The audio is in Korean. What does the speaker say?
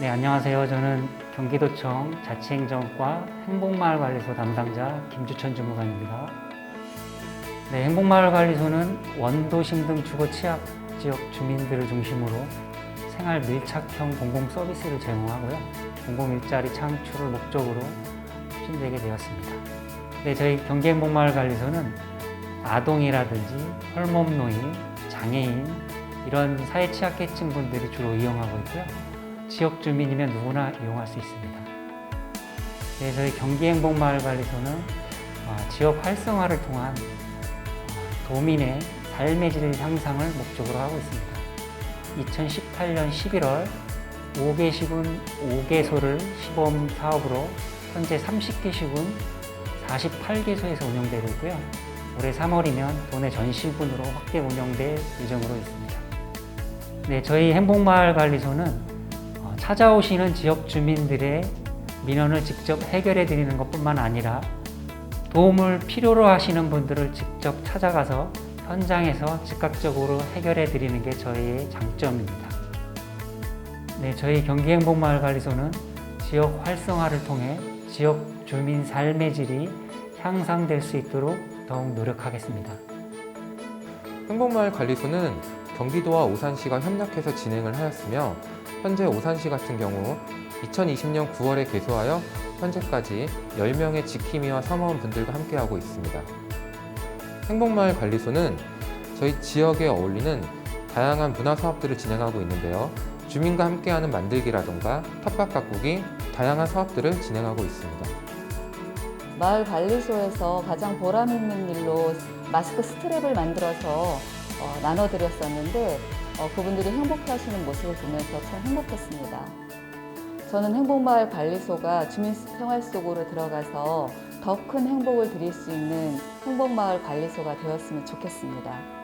네, 안녕하세요. 저는 경기도청 자치행정과 행복마을관리소 담당자 김주천 주무관입니다. 네, 행복마을관리소는 원도심 등 주거 취약 지역 주민들을 중심으로 생활 밀착형 공공 서비스를 제공하고요. 공공 일자리 창출을 목적으로 추진되게 되었습니다. 네, 저희 경기행복마을관리소는 아동이라든지 헐몸노인, 장애인 이런 사회 취약계층 분들이 주로 이용하고 있고요. 지역 주민이면 누구나 이용할 수 있습니다. 네, 저희 경기행복마을관리소는 어, 지역 활성화를 통한 어, 도민의 삶의 질 향상을 목적으로 하고 있습니다. 2018년 11월 5개 시군 5개소를 시범 사업으로 현재 30개 시군 48개소에서 운영되고 있고요. 올해 3월이면 도내 전 시군으로 확대 운영될 예정으로 있습니다. 네, 저희 행복마을 관리소는 어, 찾아오시는 지역 주민들의 민원을 직접 해결해 드리는 것뿐만 아니라 도움을 필요로 하시는 분들을 직접 찾아가서 현장에서 즉각적으로 해결해 드리는 게 저희의 장점입니다. 네, 저희 경기행복마을관리소는 지역 활성화를 통해 지역 주민 삶의 질이 향상될 수 있도록 더욱 노력하겠습니다. 행복마을 관리소는 경기도와 오산시가 협력해서 진행을 하였으며 현재 오산시 같은 경우 2020년 9월에 개소하여 현재까지 10명의 지킴이와 사무원 분들과 함께하고 있습니다. 행복마을 관리소는 저희 지역에 어울리는 다양한 문화 사업들을 진행하고 있는데요. 주민과 함께하는 만들기라던가 텃밭 가꾸기, 다양한 사업들을 진행하고 있습니다. 마을 관리소에서 가장 보람 있는 일로 마스크 스트랩을 만들어서 어, 나눠드렸었는데 어, 그분들이 행복해 하시는 모습을 보면서 참 행복했습니다. 저는 행복마을 관리소가 주민 생활 속으로 들어가서 더 큰 행복을 드릴 수 있는 행복마을 관리소가 되었으면 좋겠습니다.